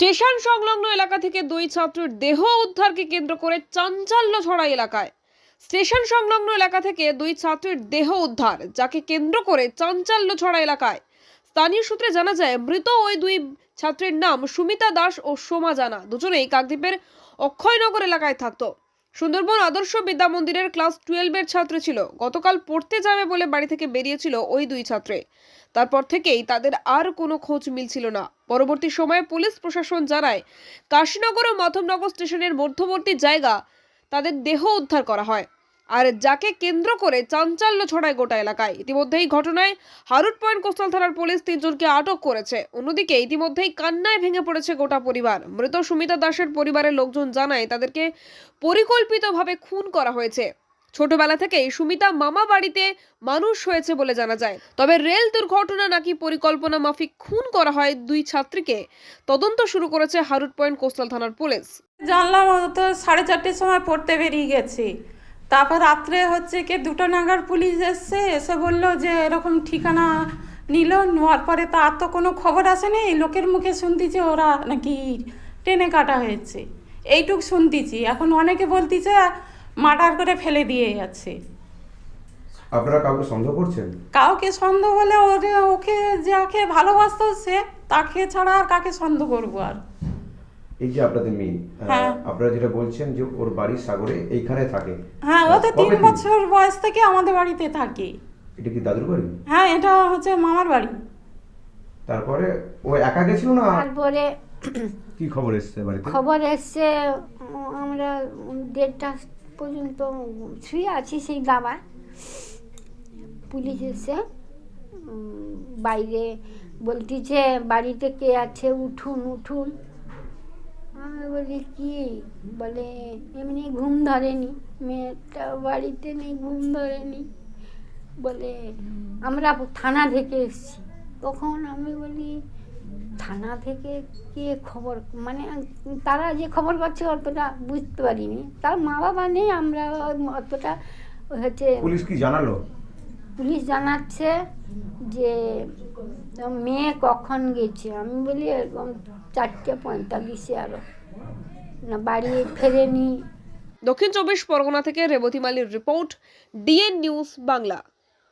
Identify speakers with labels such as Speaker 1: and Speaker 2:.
Speaker 1: Station সংলগ্ন এলাকা থেকে দুই ছাত্রের দেহ উদ্ধারকে কেন্দ্র করে চাঞ্চল্য ছড়া এলাকায়। স্টেশন সংলগ্ন এলাকা থেকে দুই ছাত্রের দেহ উদ্ধার, যাকে কেন্দ্র করে চাঞ্চল্য ছড়া এলাকায়। স্থানীয় সূত্রে জানা যায়, মৃত ওই দুই ছাত্রের নাম সুমিতা দাস ও সোমা জানা। দুজনেই কাকদ্বীপের অক্ষয়নগর এলাকায় থাকত। সুন্দরবন আদর্শ বিদ্যা মন্দিরের ক্লাস টুয়েলভের ছাত্র ছিল। গতকাল পড়তে যাবে বলে বাড়ি থেকে বেরিয়েছিল ওই দুই ছাত্রে। তারপর থেকেই তাদের আর কোনো খোঁজ মিলছিল না। পরবর্তী সময়ে পুলিশ প্রশাসন জানায়, কাশীনগর ও মাধবনগর স্টেশনের মধ্যবর্তী জায়গা তাদের দেহ উদ্ধার করা হয়। আর যাকে কেন্দ্র করে চাঞ্চল্য ছড়ায় গোটা এলাকায়। ইতিমধ্যেই ঘটনায় হারুট পয়েন্ট কোস্টাল থানার পুলিশ তিনজনকে আটক করেছে। অন্যদিকে ইতিমধ্যেই কান্নায় ভেঙে পড়েছে গোটা পরিবার। মৃত সুমিতা দাসের পরিবারের লোকজন জানায়, তাদেরকে পরিকল্পিতভাবে খুন করা হয়েছে। ছোটবেলা থেকেই সুমিতা মামা বাড়িতে মানুষ হয়েছে বলে জানা যায়। তবে রেল দুর্ঘটনা নাকি পরিকল্পনা মাফিক খুন করা হয় দুই ছাত্রীকে। তদন্ত শুরু করেছে হারুট পয়েন্ট কোস্টাল থানার পুলিশ।
Speaker 2: জানলাম তো সাড়ে চারটের সময় পড়তে বেরিয়ে গেছে। তারপর রাত্রে হচ্ছে কি দুটো নাগার পুলিশ এসছে, এসে বলল যে এরকম ঠিকানা নিল, নেওয়ার পরে তো আর তো কোনো খবর আসেনি। লোকের মুখে শুনতেছি ওরা নাকি ট্রেনে কাটা হয়েছে। এইটুক শুনতেছি। এখন অনেকে বলতেছে মার্ডার করে ফেলে দিয়ে যাচ্ছে।
Speaker 3: আপনারা কাউকে সন্দেহ করছেন?
Speaker 2: কাউকে সন্দেহ বলে ওরে ওকে যাকে ভালোবাসতো সে তাকে ছাড়া আর কাকে সন্দেহ করব আর?
Speaker 3: এই যে আপনাদের মেয়ে
Speaker 2: হ্যাঁ।
Speaker 3: আপনারা যেটা বলছেন যে ওর বাড়ি সাগরে এইখানে থাকে।
Speaker 2: হ্যাঁ ও তো তিন বছর বয়স থেকে আমাদের বাড়িতে থাকে।
Speaker 3: এটা কি দাদুর বাড়ি?
Speaker 2: হ্যাঁ এটা হচ্ছে মামার বাড়ি।
Speaker 3: তারপরে ও একা গেছিল না?
Speaker 4: তারপরে
Speaker 3: কি খবর এসছে বাড়িতে?
Speaker 4: খবর এসছে আমরা দেড়টা পর্যন্ত শুয়ে আছি সেই দাবায় পুলিশ এসে বাইরে বলতেছে বাড়িতে কে আছে, উঠুন উঠুন। আমি বলি, কি? বলে, এমনি ঘুম ধরেনি। মেয়েটা বাড়িতে নেই, ঘুম ধরেনি। বলে, আমরা থানা থেকে এসেছি। তখন আমি বলি থানা থেকে কে খবর মানে তারা যে খবর পাচ্ছে অতটা বুঝতে পারিনি। তার মা বাবা নেই আমরা অতটা হচ্ছে
Speaker 3: পুলিশ কি জানালো?
Speaker 4: পুলিশ জানাচ্ছে যে মেয়ে কখন গেছে? আমি বলি এরকম চারটে পঁয়তাল্লিশে আরও। না বাড়ি ফেরেনি।
Speaker 1: দক্ষিণ চব্বিশ পরগনা থেকে রেবতী মালির রিপোর্ট ডিএন নিউজ বাংলা।